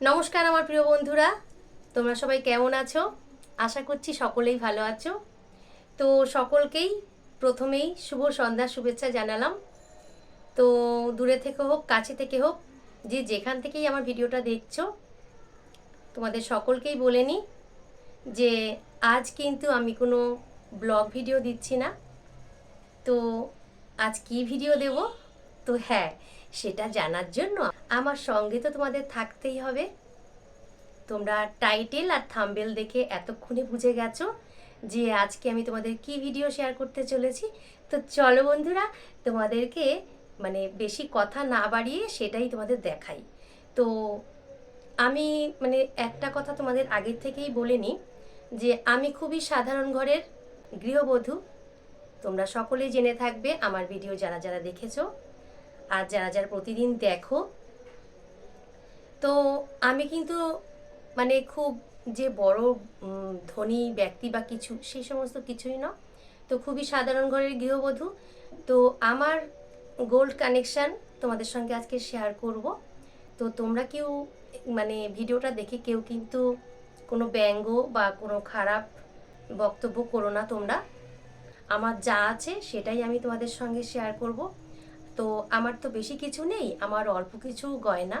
নমস্কার আমার প্রিয় বন্ধুরা, তোমরা সবাই কেমন আছো? আশা করছি সকলেই ভালো আছো। তো সকলকেই প্রথমেই শুভ সন্ধ্যা শুভেচ্ছা জানালাম। তো দূরে থেকে হোক, কাছে থেকে হোক, যে যেখান থেকেই আমার ভিডিওটা দেখছ, তোমাদের সকলকেই বলে নিই যে আজ কিন্তু আমি কোনো ব্লগ ভিডিও দিচ্ছি না। তো আজ কি ভিডিও দেব? তো হ্যাঁ সেটা জানার জন্য আমার সঙ্গে তো তোমাদের থাকতেই হবে। তোমরা টাইটেল আর থাম্বেল দেখে এতক্ষণে বুঝে গেছো যে আজকে আমি তোমাদের কি ভিডিও শেয়ার করতে চলেছি। তো চলো বন্ধুরা, তোমাদেরকে মানে বেশি কথা না বাড়িয়ে সেটাই তোমাদের দেখাই। তো আমি মানে একটা কথা তোমাদের আগের থেকেই বলে নিই যে আমি খুবই সাধারণ ঘরের গৃহবধূ। তোমরা সকলেই জেনে থাকবে আমার ভিডিও যারা যারা দেখেছ। আর যারা যারা প্রতিদিন দেখো, তো আমি কিন্তু মানে খুব যে বড় ধনী ব্যক্তি বা কিছু সেই সমস্ত কিছুই না তো খুবই সাধারণ ঘরের গৃহবধূ। তো আমার গোল্ড কানেকশান তোমাদের সঙ্গে আজকে শেয়ার করব। তো তোমরা কেউ মানে ভিডিওটা দেখে কেউ কিন্তু কোনো ব্যঙ্গ বা কোনো খারাপ বক্তব্য করো না তোমরা। আমার যা আছে সেটাই আমি তোমাদের সঙ্গে শেয়ার করব। তো আমার তো বেশি কিছু নেই, আমার অল্প কিছু গয়না।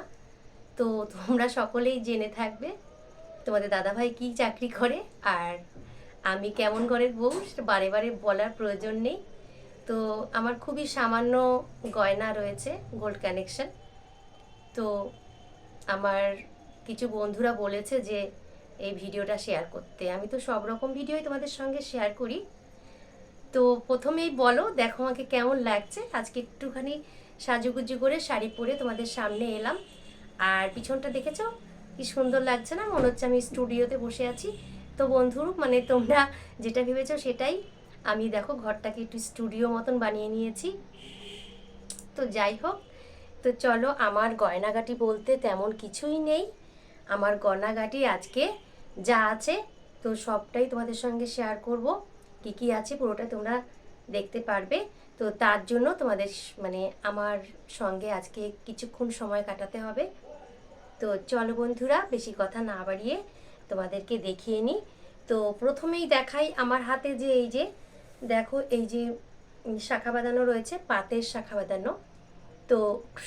তো তোমরা সকলেই জেনে থাকবে তোমাদের দাদাভাই কি চাকরি করে আর আমি কেমন ঘরের বউ বারে বারে বলার প্রয়োজন নেই। তো আমার খুবই সামান্য গয়না রয়েছে গোল্ড কানেকশন তো আমার কিছু বন্ধুরা বলেছে যে এই ভিডিওটা শেয়ার করতে। আমি তো সব রকম ভিডিওই তোমাদের সঙ্গে শেয়ার করি। তো প্রথমেই বলো, দেখো আমাকে কেমন লাগছে। আজকে একটুখানি সাজুগুজু করে শাড়ি পরে তোমাদের সামনে এলাম। আর পিছনটা দেখেছ? কি সুন্দর লাগছে না? মনে হচ্ছে আমি স্টুডিওতে বসে আছি। তো বন্ধু মানে তোমরা যেটা ভেবেছো সেটাই। আমি দেখো ঘরটাকে একটু স্টুডিও মতন বানিয়ে নিয়েছি। তো যাই হোক, তো চলো আমার গয়নাগাটি বলতে তেমন কিছুই নেই। আমার গয়নাগাটি আজকে যা আছে, তো সবটাই তোমাদের সঙ্গে শেয়ার করব। কি কি আছে পুরোটা তোমরা দেখতে পারবে। তো তার জন্য তোমাদের মানে আমার সঙ্গে আজকে কিছুক্ষণ সময় কাটাতে হবে। তো চলো বন্ধুরা, বেশি কথা না বাড়িয়ে তোমাদেরকে দেখিয়ে নিই তো প্রথমেই দেখাই আমার হাতে যে এই যে, দেখো এই যে শাখা বাঁধানো রয়েছে, পাতের শাখা বাঁধানো। তো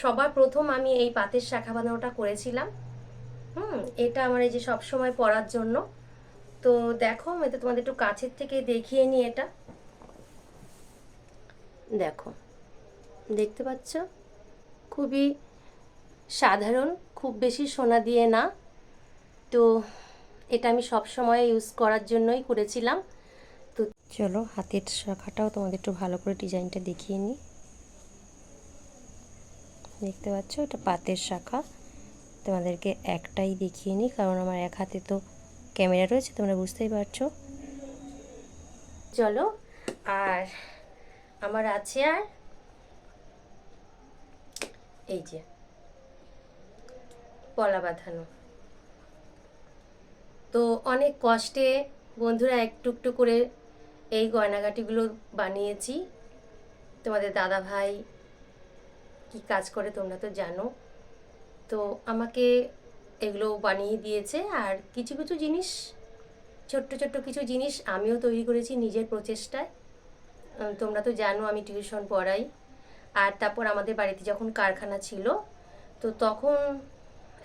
সবার প্রথম আমি এই পাতের শাখা বাঁধানোটা করেছিলাম। হুম, এটা আমার এই যে সব সময় পরার জন্য। তো দেখো, আমি তো তোমাদের একটু কাছের থেকে দেখিয়ে নিই এটা। দেখো, দেখতে পাচ্ছ? খুবই সাধারণ, খুব বেশি সোনা দিয়ে না। তো এটা আমি সব সময় ইউজ করার জন্যই করেছিলাম। তো চলো, হাতের শাখাটাও তোমাদের একটু ভালো করে ডিজাইনটা দেখিয়ে নিই। দেখতে পাচ্ছ? এটা পাতের শাখা। তোমাদেরকে একটাই দেখিয়ে নিই, কারণ আমার এক হাতে তো ক্যামেরা রয়েছে, তোমরা বুঝতেই পারছ। চলো, আর আমার আছে আর এই যে, পলা বাঁধানো। তো অনেক কষ্টে বন্ধুরা একটু একটু করে এই গয়নাগাটিগুলো বানিয়েছি। তোমাদের দাদা ভাই কি কাজ করে তোমরা তো জানো। তো আমাকে এগুলো বানিয়ে দিয়েছে। আর কিছু কিছু জিনিস, ছোট্ট ছোট্ট কিছু জিনিস আমিও তৈরি করেছি নিজের প্রচেষ্টায়। তোমরা তো জানো আমি টিউশন পড়াই। আর তারপর আমাদের বাড়িতে যখন কারখানা ছিল, তো তখন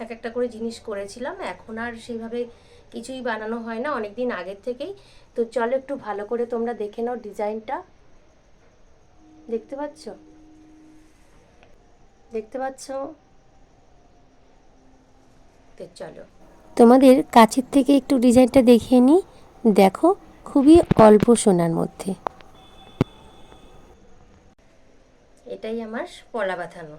এক একটা করে জিনিস করেছিলাম। এখন আর সেইভাবে কিছুই বানানো হয় না অনেক দিন আগের থেকেই। তো চলো একটু ভালো করে তোমরা দেখে নাও ডিজাইনটা। দেখতে পাচ্ছ? দেখতে পাচ্ছ? তো চলো। তোমাদের কাছের থেকে একটু ডিজাইনটা দেখিয়ে নিই। দেখো খুবই অল্প সোনার মধ্যে। এটাই আমার পলা বাঁধানো।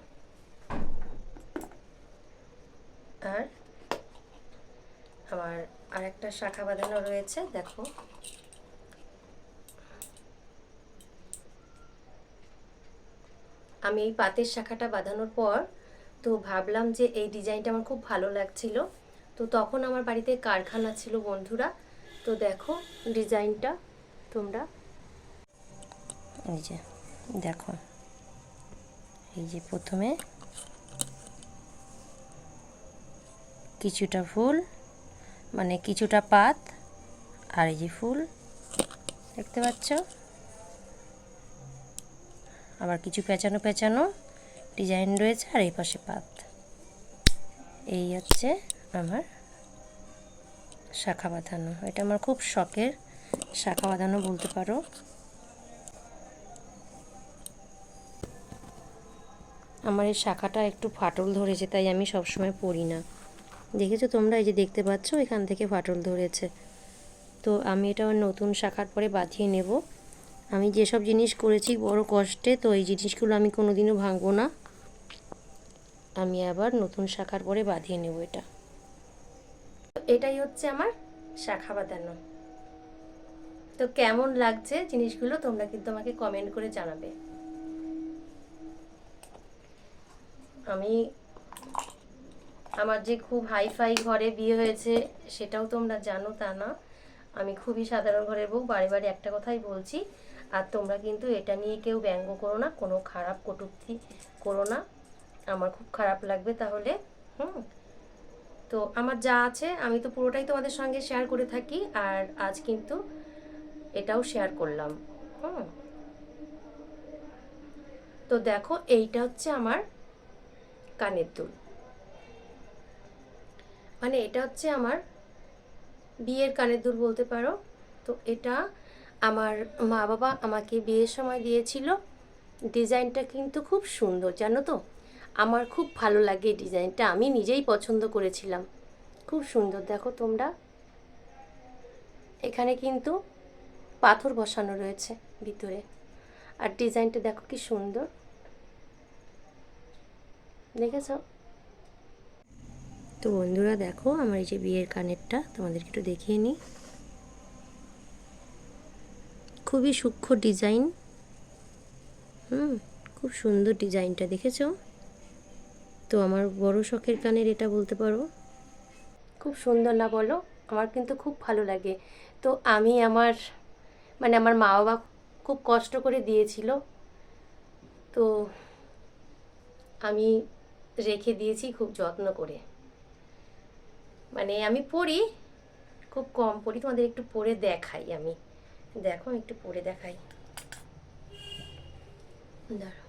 আর আমার আর একটা শাখা বাঁধানো রয়েছে দেখো। আমি এই পাতের শাখাটা বাঁধানোর পর তো ভাবলাম যে এই ডিজাইনটা আমার খুব ভালো লাগছিল। তো তখন আমার বাড়িতে কারখানা ছিল বন্ধুরা। তো দেখো ডিজাইনটা তোমরা। এই যে, দেখো। এই যে প্রথমে কিছুটা ফুল মানে কিছুটা পাত, আর এই যে ফুল, দেখতে পাচ্ছ? আবার কিছু পেঁচানো পেঁচানো ডিজাইন রয়েছে আর এই পাশে পাত। এই হচ্ছে আমার শাখা বাঁধানো। এটা আমার খুব শখের শাখা বাঁধানো বলতে পারো। আমার এই শাখাটা একটু ফাটল ধরেছে, তাই আমি সবসময় পরি না। দেখেছ তোমরা? এই যে দেখতে পাচ্ছ, এখান থেকে ফাটল ধরেছে। তো আমি এটা আমার নতুন শাখার পরে বাঁধিয়ে নেব। আমি যেসব জিনিস করেছি বড় কষ্টে, তো এই জিনিসগুলো আমি কোনোদিনও ভাঙবো না। আমি আবার নতুন শাখার পরে বাঁধিয়ে নেব এটা। এটাই হচ্ছে আমার শাখা বাঁধানো। তো কেমন লাগছে জিনিসগুলো তোমরা কিন্তু আমাকে কমেন্ট করে জানাবে। আমি আমার যে খুব হাইফাই ঘরে বিয়ে হয়েছে সেটাও তোমরা জানো তা না। আমি খুবই সাধারণ ঘরের বউ, বারে বারে একটা কথাই বলছি। আর তোমরা কিন্তু এটা নিয়ে কেউ ব্যঙ্গ করো না, কোনো খারাপ কটূক্তি করো না। আমার খুব খারাপ লাগবে তাহলে, হুম? তো আমার যা আছে আমি তো পুরোটাই তোমাদের সঙ্গে শেয়ার করে থাকি আর আজ কিন্তু এটাও শেয়ার করলাম, হুম? তো দেখো এইটা হচ্ছে আমার কানের দুল। মানে এটা হচ্ছে আমার বিয়ের কানের দুল বলতে পারো। তো এটা আমার মা বাবা আমাকে বিয়ের সময় দিয়েছিল। ডিজাইনটা কিন্তু খুব সুন্দর, জানো তো? আমার খুব ভালো লাগে এই ডিজাইনটা। আমি নিজেই পছন্দ করেছিলাম। খুব সুন্দর, দেখো তোমরা। এখানে কিন্তু পাথর বসানো রয়েছে ভিতরে। আর ডিজাইনটা দেখো কি সুন্দর। দেখেছ? তো বন্ধুরা, দেখো আমার এই যে বিয়ের কানেরটা, তোমাদেরকে একটু দেখিয়ে নিই। খুবই সূক্ষ্ম ডিজাইন। হুম, খুব সুন্দর ডিজাইনটা, দেখেছ? তো আমার বড় শখের কানের এটা বলতে পারো? খুব সুন্দর না বলো? আমার কিন্তু খুব ভালো লাগে। তো আমি আমার মানে আমার মা বাবা খুব কষ্ট করে দিয়েছিল। তো আমি রেখে দিয়েছি খুব যত্ন করে। মানে আমি পড়ি, খুব কম পড়ি। তোমাদের একটু পড়ে দেখাই আমি। দেখো একটু পড়ে দেখাই। দাঁড়াও।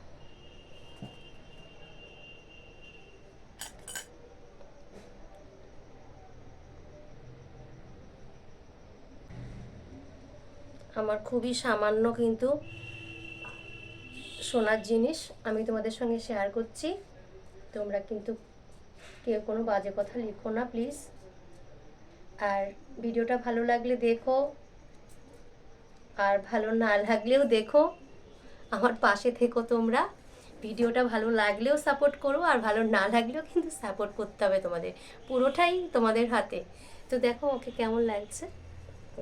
আমার খুবই সামান্য কিন্তু সোনার জিনিস আমি তোমাদের সঙ্গে শেয়ার করছি। তোমরা কিন্তু কেউ কোনো বাজে কথা লিখো না প্লিজ আর ভিডিওটা ভালো লাগলে দেখো, আর ভালো না লাগলেও দেখো। আমার পাশে থেকো তোমরা। ভিডিওটা ভালো লাগলেও সাপোর্ট করো, আর ভালো না লাগলেও কিন্তু সাপোর্ট করতে হবে তোমাদের। পুরোটাই তোমাদের হাতে। তো দেখো ওকে কেমন লাগছে?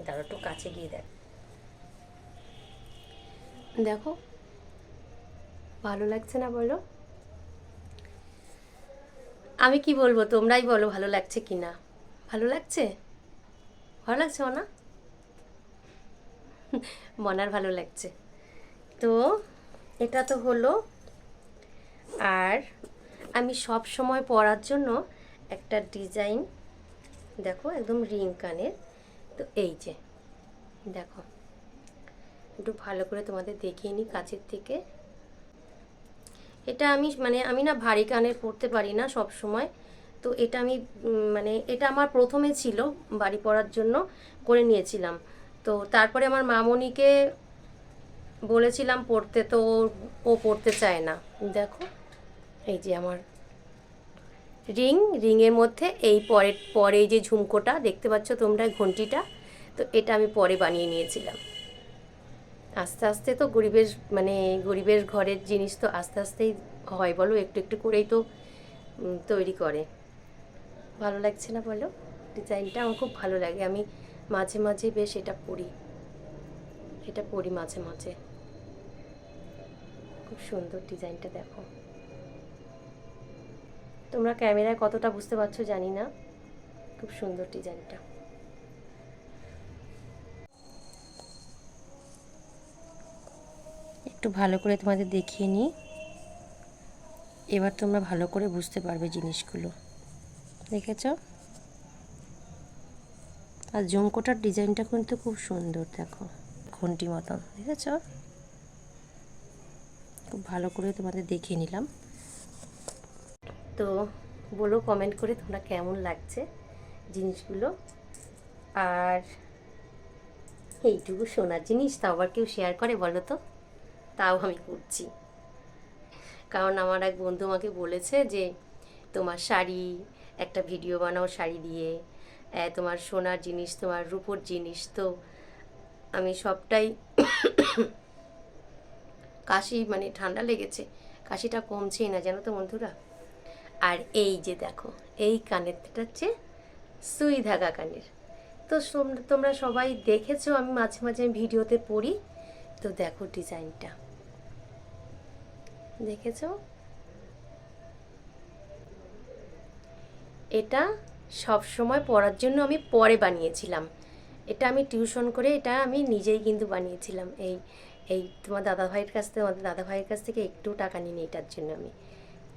দাঁড়ো একটু কাছে গিয়ে দেখ। দেখো। ভালো লাগছে না বলো? আমি কি বলব? তোমরাই বলো ভালো লাগছে কি না ভালো লাগছে? ভালো লাগছে না মনার ভালো লাগছে। তো এটা তো হলো। আর আমি সব সময় পরার জন্য একটা ডিজাইন, দেখো, একদম রিং কানের। তো এই যে, দেখো। একটু ভালো করে তোমাদের দেখিয়ে নিই কাছের থেকে। এটা আমি মানে আমি না ভারী কানের পরতে পারি না সব সময় তো এটা আমি মানে এটা আমার প্রথমে ছিল বাড়ি পড়ার জন্য করে নিয়েছিলাম। তো তারপরে আমার মামনিকে বলেছিলাম পড়তে, তো ও- পড়তে চায় না। দেখো, এই যে আমার রিং, রিংয়ের মধ্যে এই পরে পরে যে ঝুমকোটা, দেখতে পাচ্ছ তোমরা ঘন্টিটা? তো এটা আমি পরে বানিয়ে নিয়েছিলাম। আস্তে আস্তে তো গরিবের মানে গরিবের ঘরের জিনিস তো আস্তে আস্তেই হয়, বলো? একটু একটু করেই তো তৈরি করে। ভালো লাগছে না বলো? ডিজাইনটা আমার খুব ভালো লাগে। আমি মাঝে মাঝে বেশ এটা পরি। এটা পরি মাঝে মাঝে। খুব সুন্দর ডিজাইনটা, দেখো। তোমরা ক্যামেরায় কতটা বুঝতে পারছ জানি না। খুব সুন্দর ডিজাইনটা। একটু ভালো করে তোমাদের দেখিয়ে নিই। এবার তোমরা ভালো করে বুঝতে পারবে জিনিসগুলো। দেখেছ? আর জমকোটার ডিজাইনটা কিন্তু খুব সুন্দর, দেখো। ঘন্টি মতন, দেখেছ? খুব ভালো করে তোমাদের দেখিয়ে নিলাম। তো বলো কমেন্ট করে তোমরা কেমন লাগছে জিনিসগুলো? আর এইটুকু সোনার জিনিস, তাও আবার কেউ শেয়ার করে, বলো তো। তাও আমি করছি। কারণ আমার এক বন্ধু আমাকে বলেছে যে, তোমার শাড়ি, একটা ভিডিও বানাও শাড়ি দিয়ে। তোমার সোনার জিনিস, তোমার রূপোর জিনিস। তো আমি সবটাই কাশি মানে ঠান্ডা লেগেছে। কাশিটা কমছেই না, জানো তো বন্ধুরা? আর এই যে দেখো, এই কানেরটা হচ্ছে সুই ধাগা কানের। তো তোমরা সবাই দেখেছ, আমি মাঝে মাঝে ভিডিওতে পড়ি। তো দেখো ডিজাইনটা। দেখেছ? এটা সব সময় পড়ার জন্য আমি পরে বানিয়েছিলাম। এটা আমি টিউশন করে এটা আমি নিজেই কিন্তু বানিয়েছিলাম। এই এই তোমার দাদা ভাইয়ের কাছ থেকে আমাদের দাদা ভাইয়ের কাছ থেকে একটু টাকা নিই এটার জন্য আমি।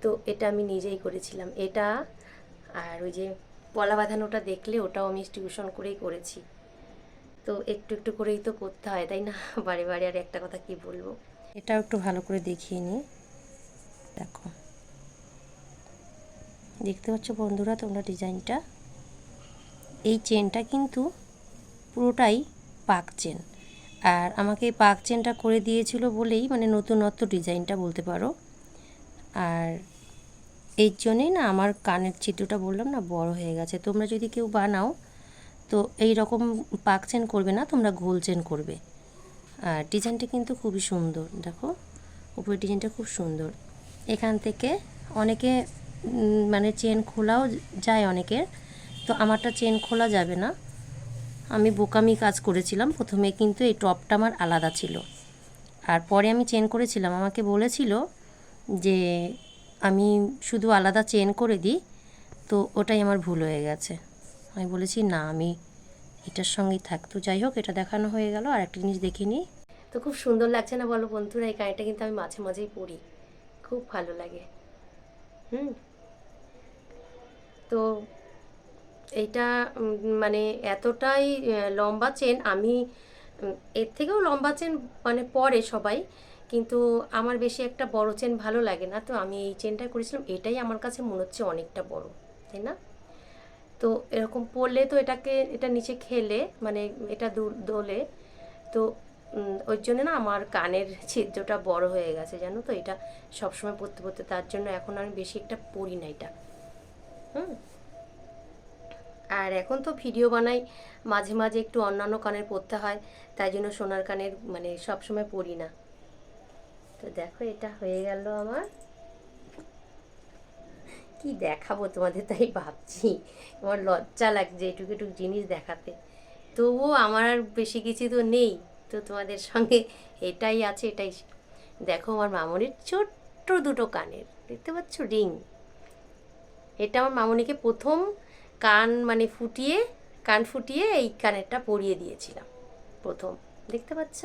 তো এটা আমি নিজেই করেছিলাম। এটা আর ওই যে পলা বাঁধানোটা দেখলে ওটাও আমি টিউশন করেই করেছি। তো একটু একটু করেই তো করতে হয়, তাই না? বারে বারে আর একটা কথা কি বলব? এটাও একটু ভালো করে দেখিয়ে নিই। দেখো। দেখতে পাচ্ছ বন্ধুরা তোমরা ডিজাইনটা? এই চেনটা কিন্তু পুরোটাই পাক চেন। আর আমাকে পাক চেনটা করে দিয়েছিল বলেই মানে নতুনত্ব ডিজাইনটা বলতে পারো। আর এই জন্যেই না আমার কানের চিত্রটা বললাম না বড় হয়ে গেছে। তোমরা যদি কেউ বানাও, তো এই রকম পাক চেন করবে না, তোমরা গোল চেন করবে। আর ডিজাইনটা কিন্তু খুবই সুন্দর, দেখো। উপরের ডিজাইনটা খুব সুন্দর। এখান থেকে অনেকে মানে চেন খোলাও যায় অনেকের। তো আমারটা চেন খোলা যাবে না। আমি বোকামি কাজ করেছিলাম। প্রথমে কিন্তু এই টপটা আমার আলাদা ছিল। আর পরে আমি চেন করেছিলাম। আমাকে বলেছিল যে, আমি শুধু আলাদা চেন করে দিই, তো ওটাই আমার ভুল হয়ে গেছে। আমি বলেছি, না, আমি এটার সঙ্গেই থাকতো যাই হোক, এটা দেখানো হয়ে গেল। আর একটা জিনিস দেখিনি তো খুব সুন্দর লাগছে না বলো বন্ধুরা? এই গাড়িটা কিন্তু আমি মাঝে মাঝেই পড়ি। খুব ভালো লাগে। হুম। তো এইটা মানে এতটাই লম্বা চেন আমি এর থেকেও লম্বা চেন মানে পরে সবাই, কিন্তু আমার বেশি একটা বড় চেন ভালো লাগে না। তো আমি এই চেনটা করেছিলাম, এটাই আমার কাছে মনে হচ্ছে অনেকটা বড়, তাই না? তো এরকম পড়লে তো এটাকে, এটা নিচে খেলে মানে এটা দোলে, তো ওই জন্য না আমার কানের ছিদ্রটা বড় হয়ে গেছে, জানো তো? এটা সবসময় পরতে পরতে তার জন্য এখন আমি বেশি একটা পরি না এটা। হুম? আর এখন তো ভিডিও বানাই, মাঝে মাঝে একটু অন্যান্য কানের পরতে হয়, তাই জন্য সোনার কানের মানে সব সময় পরি না। তো দেখো, এটা হয়ে গেল আমার। কি দেখাবো তোমাদের তাই ভাবছি। আমার লজ্জা লাগছে এটুকু এটুকু জিনিস দেখাতে। তবুও আমার আর বেশি কিছু তো নেই। তো তোমাদের সঙ্গে এটাই আছে, এটাই দেখো আমার মামনির ছোট্ট দুটো কানের, দেখতে পাচ্ছ? রিং। এটা আমার মামনিকে প্রথম কান মানে ফুটিয়ে, কান ফুটিয়ে এই কানেরটা পরিয়ে দিয়েছিলাম, প্রথম। দেখতে পাচ্ছ?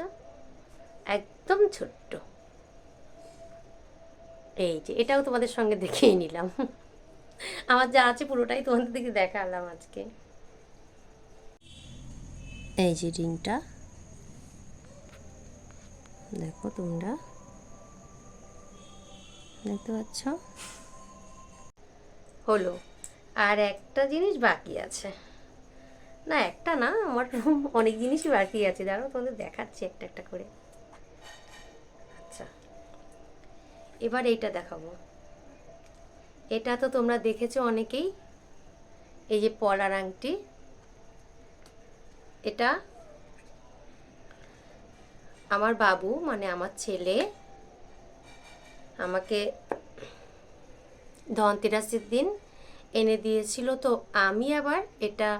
একদম ছোট্ট। এই যে, এটাও তোমাদের সঙ্গে দেখিয়ে নিলাম। আমার যা আছে পুরোটাই তোমাদের দিকে দেখালাম আজকে। এই যে রিংটা। দেখো তোমরা। দেখতে পাচ্ছ? হলো। আর একটা জিনিস বাকি আছে। না, একটা না, আমার অনেক জিনিসই বাকি আছে। দাঁড়াও, তোমাদের দেখাচ্ছি একটা একটা করে। আচ্ছা। এবার এইটা দেখাবো। এটা তো তোমরা দেখেছ অনেকেই। এই যে পলার আংটি। এটা আমার বাবু মানে আমার ছেলে, আমাকে ধনতেরাসের দিন এনে দিয়েছিল। তো আমি আবার এটা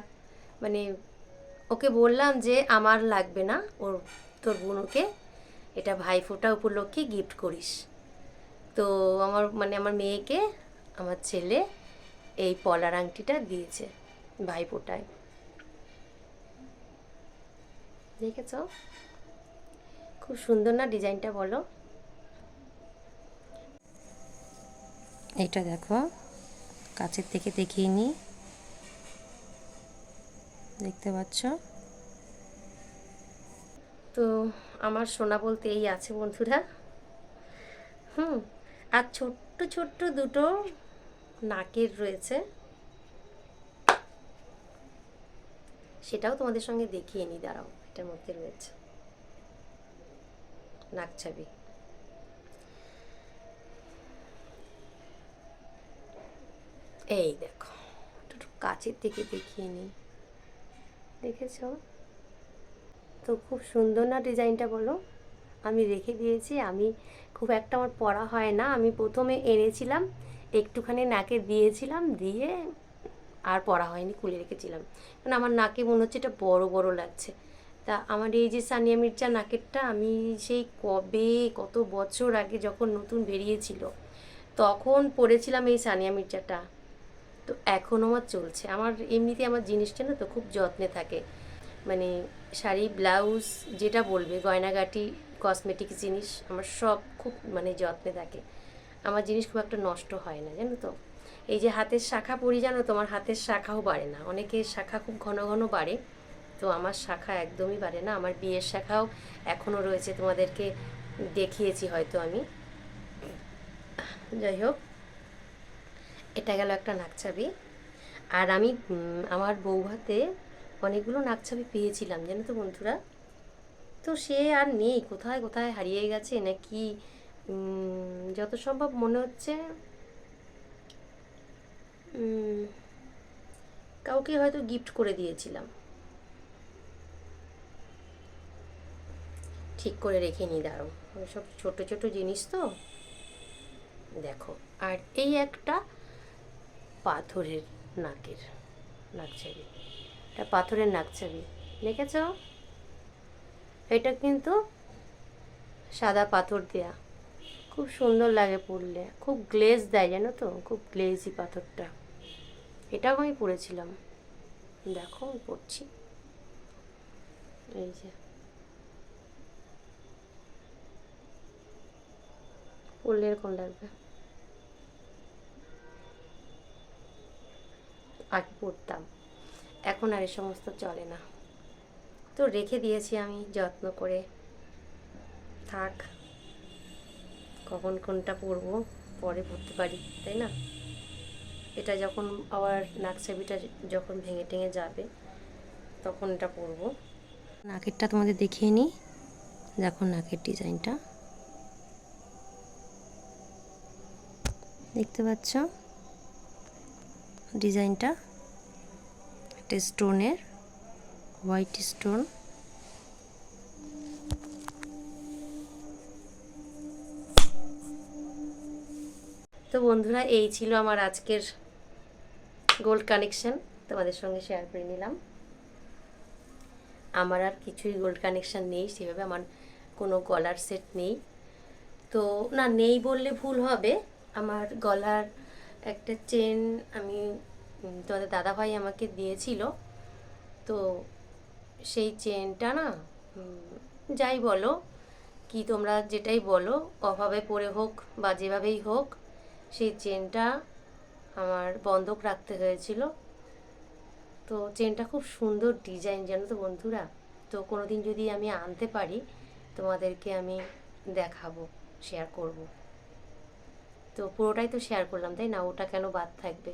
মানে ওকে বললাম যে আমার লাগবে না, ওর, তোর বোনকে এটা ভাইফোঁটা উপলক্ষে গিফট করিস। তো আমার মানে আমার মেয়েকে, আমার ছেলে এই পলার আংটিটা দিয়েছে ভাইফোঁটায়। দেখেছ? খুব সুন্দর না ডিজাইনটা বলো? এটা দেখো কাছের থেকে দেখিয়ে নিই দেখতে পাচ্ছ? তো আমার সোনা বলতে এই আছে বন্ধুরা। হুম আর ছোট্ট ছোট্ট দুটো নাকের রয়েছে। সেটাও তোমাদের সঙ্গে দেখিয়ে নি দাঁড়াও এটার মধ্যে রয়েছে। নাক ছাবি এই দেখো, একটু কাছের থেকে দেখিয়ে নিই। দেখেছ? তো খুব সুন্দর না ডিজাইনটা বলো? আমি রেখে দিয়েছি, আমি খুব একটা আমার পড়া হয় না। আমি প্রথমে এনেছিলাম, একটুখানি নাকে দিয়েছিলাম, দিয়ে আর পড়া হয়নি, খুলে রেখেছিলাম। কারণ আমার নাকে মনে হচ্ছে এটা বড় বড় লাগছে। তা আমার এই যে সানিয়া মির্জা নাকেরটা, আমি সেই কবে, কত বছর আগে যখন নতুন বেরিয়েছিল, তখন পরেছিলাম এই সানিয়া মির্জাটা। তো এখনও আমার চলছে। আমার এমনিতে আমার জিনিসটা না তো খুব যত্নে থাকে। মানে শাড়ি, ব্লাউজ, যেটা বলবে, গয়নাগাটি কসমেটিক জিনিস, আমার সব খুব মানে যত্নে থাকে। আমার জিনিস খুব একটা নষ্ট হয় না, জানো তো। এই যে হাতের শাখা পরি, জানো তোমার হাতের শাখাও বাড়ে না। অনেকের শাখা খুব ঘন ঘন বাড়ে। তো আমার শাখা একদমই বাড়ে না, আমার বিয়ের শাখাও এখনও রয়েছে, তোমাদেরকে দেখিয়েছি হয়তো আমি। যাই হোক, এটা গেল একটা নাকছাবি। আর আমি আমার বৌভাতে অনেকগুলো নাকছাবি পেয়েছিলাম, জানো তো বন্ধুরা? তো সে আর নেই, কোথায় কোথায় হারিয়ে গেছে নাকি যত সম্ভব মনে হচ্ছে কাউকে হয়তো গিফট করে দিয়েছিলাম। ঠিক করে রেখে নি দাঁড়ো সব ছোট ছোট জিনিস তো। দেখো, আর এই একটা পাথরের নাকের নাকছাবি এটা পাথরের নাকছাবি দেখেছ? এটা কিন্তু সাদা পাথর দেয়া। খুব সুন্দর লাগে পরলে খুব গ্লেজ দেয়, জানো তো? খুব গ্লেজি পাথরটা। এটাও আমি পরেছিলাম দেখো পরছি এই যে। পরলে এরকম লাগবে। আগে পড়তাম, এখন আর এ সমস্ত চলে না। তো রেখে দিয়েছি আমি যত্ন করে। থাক, কখন কোনটা পরবো পরে পড়তে পারি, তাই না? এটা যখন আবার নাকছাবিটা যখন ভেঙে টেঙে যাবে, তখন এটা পরবো নাকেরটা তোমাদের দেখিয়ে নিই। দেখো নাকের ডিজাইনটা। দেখতে পাচ্ছ? ডিজাইনটা একটা স্টোনের, হোয়াইট স্টোন। তো বন্ধুরা, এই ছিল আমার আজকের গোল্ড কানেকশন তোমাদের সঙ্গে শেয়ার করে নিলাম। আমার আর কিছুই গোল্ড কানেকশন নেই, সেভাবে আমার কোনো গলার সেট নেই। তো না, নেই বললে ভুল হবে। আমার গলার একটা চেন আমি তোমাদের দাদাভাই আমাকে দিয়েছিল। তো সেই চেনটা না যাই বলো, কি তোমরা যেটাই বলো, অভাবে পড়ে হোক বা যেভাবেই হোক, সেই চেনটা আমার বন্ধক রাখতে হয়েছিল। তো চেনটা খুব সুন্দর ডিজাইন জানো তো বন্ধুরা? তো কোনোদিন যদি আমি আনতে পারি, তোমাদেরকে আমি দেখাবো শেয়ার করব। তো পুরোটাই তো শেয়ার করলাম, তাই না? ওটা কেন বাদ থাকবে?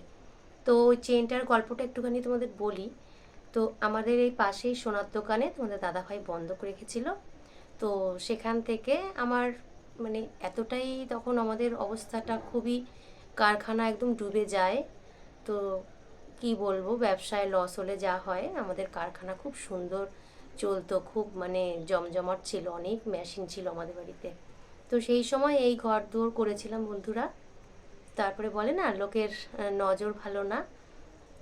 তো ওই চেনটার গল্পটা একটুখানি তোমাদের বলি। তো আমাদের এই পাশেই সোনার দোকানে তোমাদের দাদাভাই বন্ধক রেখেছিল। তো সেখান থেকে আমার মানে এতটাই তখন আমাদের অবস্থাটা খুবই কারখানা একদম ডুবে যায়। তো কি বলব, ব্যবসায় লস হলে যা হয়, আমাদের কারখানা খুব সুন্দর চলতো, খুব মানে জমজমাট ছিল, অনেক মেশিন ছিল আমাদের বাড়িতে। তো সেই সময় এই ঘর দৌড় করেছিলাম বন্ধুরা। তারপরে বলে না, লোকের নজর ভালো না।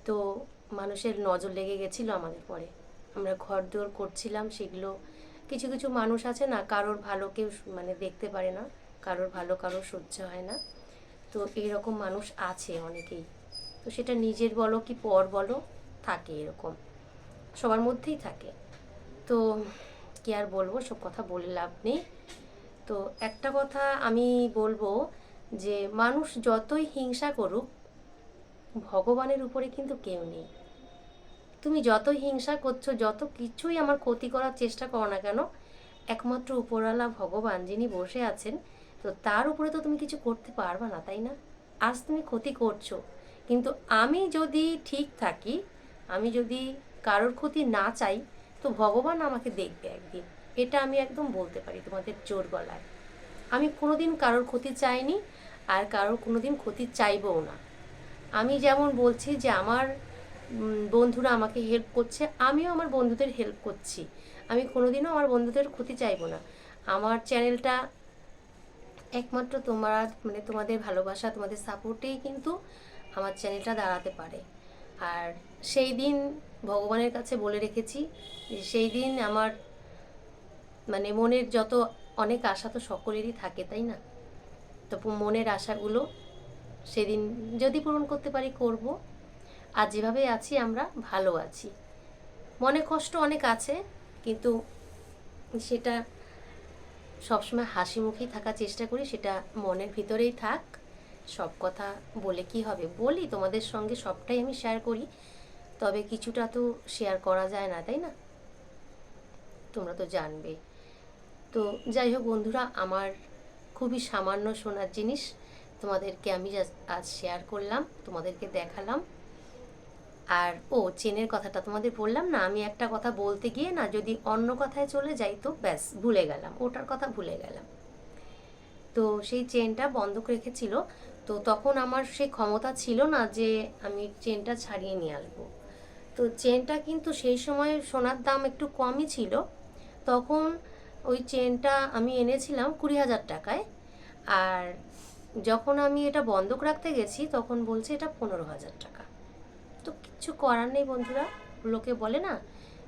তো মানুষের নজর লেগে গেছিল আমাদের পরে। আমরা ঘর দৌড় করছিলাম, সেগুলো কিছু কিছু মানুষ আছে না, কারোর ভালো কেউ মানে দেখতে পারে না, কারোর ভালো কারোর সহ্য হয় না। তো এইরকম মানুষ আছে অনেকেই। তো সেটা নিজের বলো কি পর বলো, থাকে এরকম। সবার মধ্যেই থাকে। তো কি আর বলব, সব কথা বলে লাভ নেই। তো একটা কথা আমি বলব যে মানুষ যতই হিংসা করুক, ভগবানের উপরে কিন্তু কেউ নেই। তুমি যত হিংসা করছ, যত কিছুই আমার ক্ষতি করার চেষ্টা করো না কেন, একমাত্র উপরওয়ালা ভগবান যিনি বসে আছেন, তো তার উপরে তো তুমি কিছু করতে পারবে না, তাই না? আজ তুমি ক্ষতি করছ, কিন্তু আমি যদি ঠিক থাকি, আমি যদি কারোর ক্ষতি না চাই, তো ভগবান আমাকে দেখবে একদিন। এটা আমি একদম বলতে পারি তোমাদের জোর গলায়। আমি কোনোদিন কারোর ক্ষতি চাইনি আর কারোর কোনোদিন ক্ষতি চাইবও না। আমি যেমন বলছি যে আমার বন্ধুরা আমাকে হেল্প করছে, আমিও আমার বন্ধুদের হেল্প করছি। আমি কোনোদিনও আমার বন্ধুদের ক্ষতি চাইব না। আমার চ্যানেলটা একমাত্র তোমার মানে তোমাদের ভালোবাসা, তোমাদের সাপোর্টেই কিন্তু আমার চ্যানেলটা দাঁড়াতে পারে। আর সেই দিন ভগবানের কাছে বলে রেখেছি সেই দিন আমার মানে মনের যত অনেক আশা তো সকলেরই থাকে, তাই না? তো মনের আশাগুলো সেদিন যদি পূরণ করতে পারি করব। আর যেভাবে আছি আমরা ভালো আছি। মনে কষ্ট অনেক আছে, কিন্তু সেটা সবসময় হাসি মুখেই থাকার চেষ্টা করি, সেটা মনের ভিতরেই থাক। সব কথা বলে কি হবে বলি, তোমাদের সঙ্গে সবটাই আমি শেয়ার করি। তবে কিছুটা তো শেয়ার করা যায় না, তাই না? তোমরা তো জানবে। তো যাই হোক বন্ধুরা, আমার খুবই সামান্য সোনার জিনিস তোমাদেরকে আমি আজ শেয়ার করলাম, তোমাদেরকে দেখালাম। আর, ও, চেনের কথাটা তোমাদের বললাম না, আমি একটা কথা বলতে গিয়ে না যদি অন্য কথায় চলে যাই তো ব্যাস, ভুলে গেলাম, ওটার কথা ভুলে গেলাম। তো সেই চেনটা বন্ধক রেখেছিল, তো তখন আমার সেই ক্ষমতা ছিল না যে আমি চেনটা ছাড়িয়ে নিয়ে আসব। তো চেনটা কিন্তু সেই সময় সোনার দাম একটু কমই ছিল, তখন ওই চেনটা আমি এনেছিলাম কুড়ি হাজার টাকায়। আর যখন আমি এটা বন্ধক রাখতে গেছি, তখন বলছে এটা পনেরো হাজার টাকা। তো কিছু করার নেই বন্ধুরা। লোকে বলে না,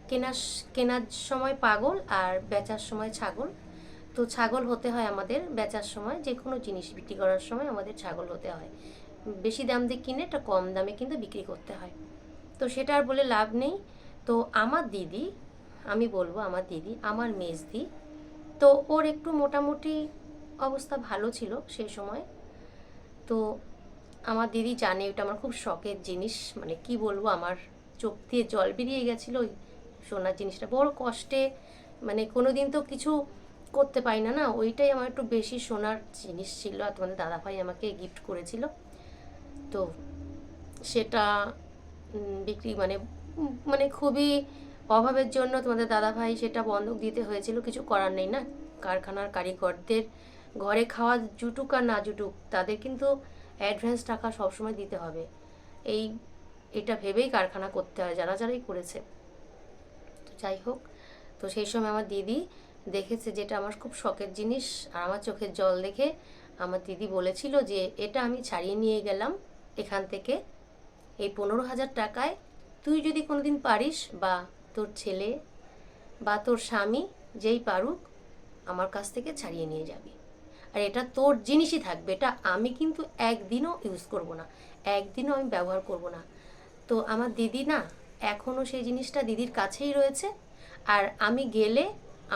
কেনার কেনার সময় পাগল আর বেচার সময় ছাগল। তো ছাগল হতে হয় আমাদের বেচার সময় যে কোনো জিনিস বিক্রি করার সময় আমাদের ছাগল হতে হয়। বেশি দাম দিয়ে কিনে এটা কম দামে কিন্তু বিক্রি করতে হয়। তো সেটা আর বলে লাভ নেই। তো আমার দিদি, আমি বলব আমার দিদি, আমার মেজদি তো ওর একটু মোটামুটি অবস্থা ভালো ছিল সেই সময়। তো আমার দিদি জানে ওটা আমার খুব শখের জিনিস। মানে কি বলব, আমার চোখ দিয়ে জল বেরিয়ে গেছিল ওই সোনার জিনিসটা। বড় কষ্টে মানে কোনো দিন তো কিছু করতে পারি না না? ওইটাই আমার একটু বেশি সোনার জিনিস ছিল আর তোমাদের দাদাভাই আমাকে গিফট করেছিল। তো সেটা বিক্রি মানে মানে খুবই অভাবের জন্য তোমাদের দাদাভাই সেটা বন্ধক দিতে হয়েছিল, কিছু করার নেই না? কারখানার কারিগরদের ঘরে খাওয়া জুটুক আর না জুটুক তাদের কিন্তু অ্যাডভান্স টাকা সবসময় দিতে হবে। এই, এটা ভেবেই কারখানা করতে হয়, যারা যারাই করেছে। তো যাই হোক, তো সেই সময় আমার দিদি দেখেছে যেটা আমার খুব শখের জিনিস, আর আমার চোখের জল দেখে আমার দিদি বলেছিল যে, এটা আমি ছাড়িয়ে নিয়ে গেলাম এখান থেকে। এই পনেরো হাজার টাকায় তুই যদি কোনোদিন পারিস বা তোর ছেলে বা তোর স্বামী যেই পারুক আমার কাছ থেকে ছাড়িয়ে নিয়ে যাবি। আর এটা তোর জিনিসই থাকবে, এটা আমি কিন্তু একদিনও ইউজ করব না, একদিনও আমি ব্যবহার করব না। তো আমার দিদি না এখনও সেই জিনিসটা দিদির কাছেই রয়েছে আর আমি গেলে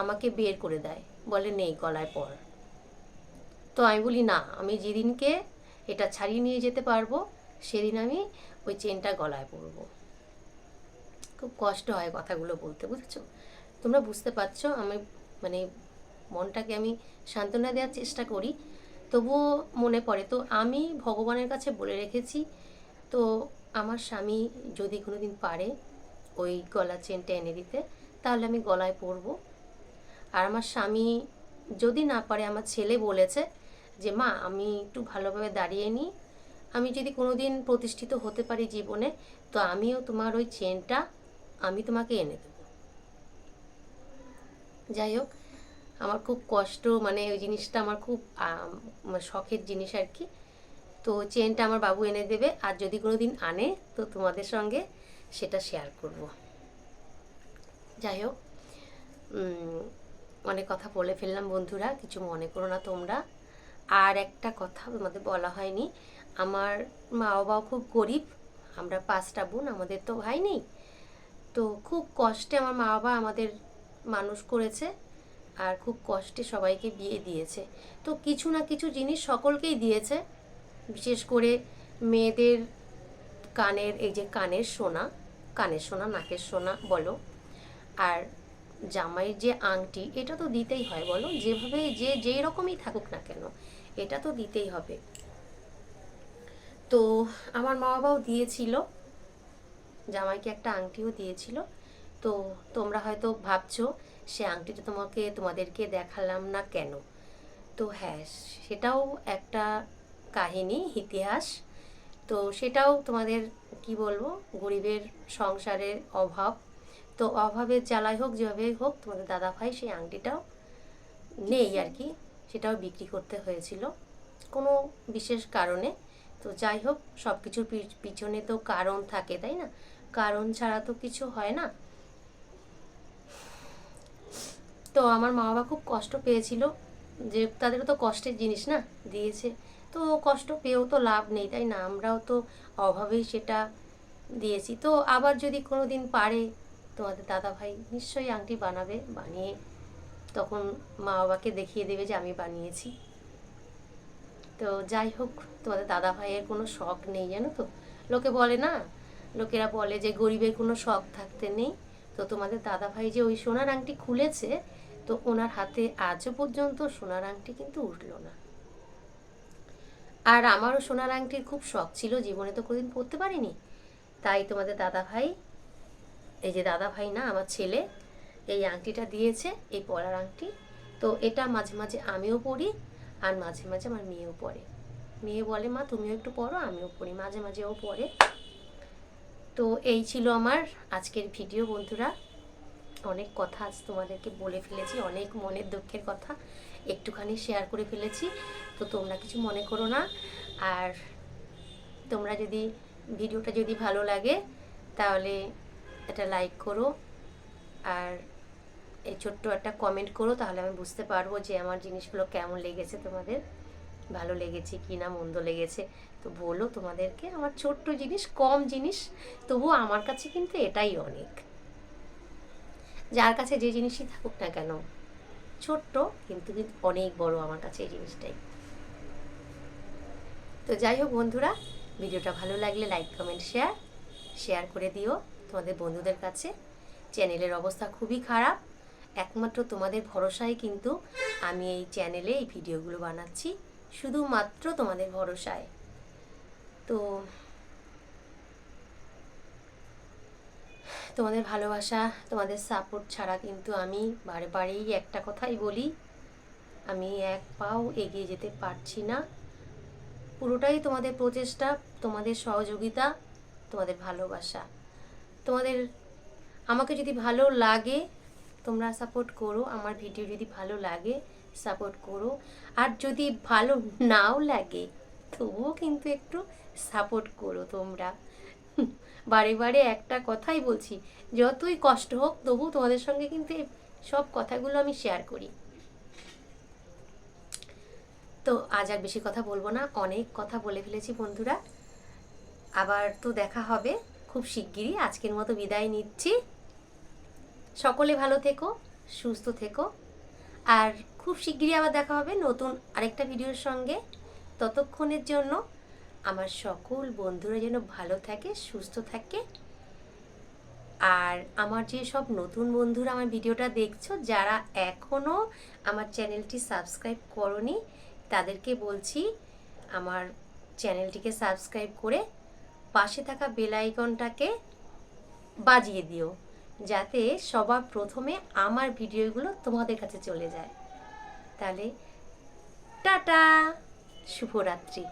আমাকে বের করে দেয়, বলে নেই গলায় পর। তো আমি বলি, না, আমি যেদিনকে এটা ছাড়িয়ে নিয়ে যেতে পারব, সেদিন আমি ওই চেনটা গলায় পরবো। খুব কষ্ট হয় কথাগুলো বলতে, বুঝেছ? তোমরা বুঝতে পারছ আমি মানে মনটাকে আমি সান্ত্বনা দেওয়ার চেষ্টা করি। তবুও মনে পড়ে, তো আমি ভগবানের কাছে বলে রেখেছি, তো আমার স্বামী যদি কোনো দিন পারে ওই গলা চেনটা এনে দিতে, তাহলে আমি গলায় পরবো। আর আমার স্বামী যদি না পারে, আমার ছেলে বলেছে যে, মা, আমি একটু ভালোভাবে দাঁড়িয়ে নিই আমি যদি কোনোদিন প্রতিষ্ঠিত হতে পারি জীবনে, তো আমিও তোমার ওই চেনটা আমি তোমাকে এনে দেবো। যাই হোক, আমার খুব কষ্ট মানে ওই জিনিসটা আমার খুব মানে শখের জিনিস আর কি। তো চেনটা আমার বাবু এনে দেবে, আর যদি কোনো দিন আনে, তো তোমাদের সঙ্গে সেটা শেয়ার করব। যাই হোক অনেক কথা বলে ফেললাম বন্ধুরা, কিছু মনে করো না তোমরা। আর একটা কথা তোমাদের বলা হয়নি, আমার মা বাবাও খুব গরিব, আমরা পাঁচটা বোন, আমাদের তো ভাই নেই। তো খুব কষ্টে আমার মা বাবা আমাদের মানুষ করেছে আর খুব কষ্টে সবাইকে বিয়ে দিয়েছে। তো কিছু না কিছু জিনিস সকলকেই দিয়েছে, বিশেষ করে মেয়েদের কানের, এই যে কানের সোনা কানের সোনা, নাকের সোনা বলো, আর জামাইয়ের যে আংটি, এটা তো দিতেই হয় বলো, যেভাবে যে যেই রকমই থাকুক না কেন, এটা তো দিতেই হবে। তো আমার মা বাবাও দিয়েছিল। জামাইকে একটা আংটিও দিয়েছিল। তো তোমরা হয়তো ভাবছ, সে আংটিটা তোমাকে, তোমাদেরকে দেখালাম না কেন? তো হ্যাঁ সেটাও একটা কাহিনী, ইতিহাস। তো সেটাও তোমাদের, কি বলব, গরিবের সংসারের অভাব। তো অভাবের জ্বালাই হোক, যেভাবে হোক, তোমাদের দাদা ভাই সেই আংটিটাও নেই আর কি, সেটাও বিক্রি করতে হয়েছিল কোনো বিশেষ কারণে। তো যাই হোক সব কিছুর পিছনে তো কারণ থাকে, তাই না? কারণ ছাড়া তো কিছু হয় না। তো আমার মা বাবা খুব কষ্ট পেয়েছিল যে তাদেরও তো কষ্টের জিনিস না দিয়েছে। তো কষ্ট পেয়েও তো লাভ নেই, তাই না? আমরাও তো অভাবেই সেটা দিয়েছি। তো আবার যদি কোনো দিন পারে তোমাদের দাদা ভাই নিশ্চয়ই আংটি বানাবে, বানিয়ে তখন মা বাবাকে দেখিয়ে দেবে যে আমি বানিয়েছি। তো যাই হোক, তোমাদের দাদা ভাইয়ের কোনো শখ নেই, জানো তো? লোকে বলে না লোকেরা বলে যে গরিবের কোনো শখ থাকতে নেই। তো তোমাদের দাদা ভাই যে ওই সোনার আংটি খুলেছে, তো ওনার হাতে আজও পর্যন্ত সোনার আংটি কিন্তু উঠল না। আর আমারও সোনার আংটির খুব শখ ছিল, জীবনে তো কোনোদিন পরতে পারিনি। তাই তোমাদের দাদা ভাই এই যে দাদা ভাই না, আমার ছেলে, এই আংটিটা দিয়েছে, এই পরার আংটি। তো এটা মাঝে মাঝে আমিও পড়ি আর মাঝে মাঝে আমার মেয়েও পড়ে মেয়ে বলে, মা, তুমিও একটু পড়ো আমিও পড়ি মাঝে মাঝে ও পড়ে তো এই ছিল আমার আজকের ভিডিও, বন্ধুরা। অনেক কথা আজ তোমাদেরকে বলে ফেলেছি, অনেক মনের দুঃখের কথা একটুখানি শেয়ার করে ফেলেছি। তো তোমরা কিছু মনে করো না। আর তোমরা যদি ভিডিওটা যদি ভালো লাগে, তাহলে একটা লাইক করো। আর এই ছোট্ট একটা কমেন্ট করো, তাহলে আমি বুঝতে পারব যে আমার জিনিসগুলো কেমন লেগেছে তোমাদের, ভালো লেগেছে কি না মন্দ লেগেছে। তো বলো তোমাদেরকে, আমার ছোট্ট জিনিস, কম জিনিস তবুও আমার কাছে কিন্তু এটাই অনেক। যার কাছে যে জিনিসই থাকুক না কেন, ছোট্ট কিন্তু অনেক বড় আমার কাছে এই জিনিসটাই। তো যাই হোক বন্ধুরা, ভিডিওটা ভালো লাগলে লাইক কমেন্ট শেয়ার শেয়ার করে দিও তোমাদের বন্ধুদের কাছে। চ্যানেলের অবস্থা খুবই খারাপ, একমাত্র তোমাদের ভরসায় কিন্তু আমি এই চ্যানেলে এই ভিডিওগুলো বানাচ্ছি, শুধুমাত্র তোমাদের ভরসায়। তো তোমাদের ভালোবাসা, তোমাদের সাপোর্ট ছাড়া কিন্তু আমি বারে বারেই একটা কথাই বলি, আমি এক পাও এগিয়ে যেতে পারছি না। পুরোটাই তোমাদের প্রচেষ্টা, তোমাদের সহযোগিতা, তোমাদের ভালোবাসা। তোমাদের, আমাকে যদি ভালো লাগে, তোমরা সাপোর্ট করো, আমার ভিডিও যদি ভালো লাগে সাপোর্ট করো। আর যদি ভালো নাও লাগে তবুও কিন্তু একটু সাপোর্ট করো তোমরা। বারে বারে একটা কথাই বলছি, যতই কষ্ট হোক তবু তোমাদের সঙ্গে কিন্তু সব কথাগুলো আমি শেয়ার করি। তো আজ আর বেশি কথা বলব না, অনেক কথা বলে ফেলেছি বন্ধুরা। আবার তো দেখা হবে খুব শিগগিরই, আজকের মতো বিদায় নিচ্ছি। সকলে ভালো থেকো, সুস্থ থেকো। আর খুব শিগগিরই আবার দেখা হবে নতুন আরেকটা ভিডিওর সঙ্গে। ততক্ষণের জন্য আমার সকল বন্ধুরা যেন ভালো থাকে, সুস্থ থাকে। আর আমার যে সব নতুন বন্ধুরা আমার ভিডিওটা দেখছ, যারা এখনও আমার চ্যানেলটি সাবস্ক্রাইব করনি, তাদেরকে বলছি আমার চ্যানেলটিকে সাবস্ক্রাইব করে পাশে থাকা বেল আইকনটাকে বাজিয়ে দিও, যাতে সবার প্রথমে আমার ভিডিওগুলো তোমাদের কাছে চলে যায়। তাহলে, টাটা! শুভরাত্রি।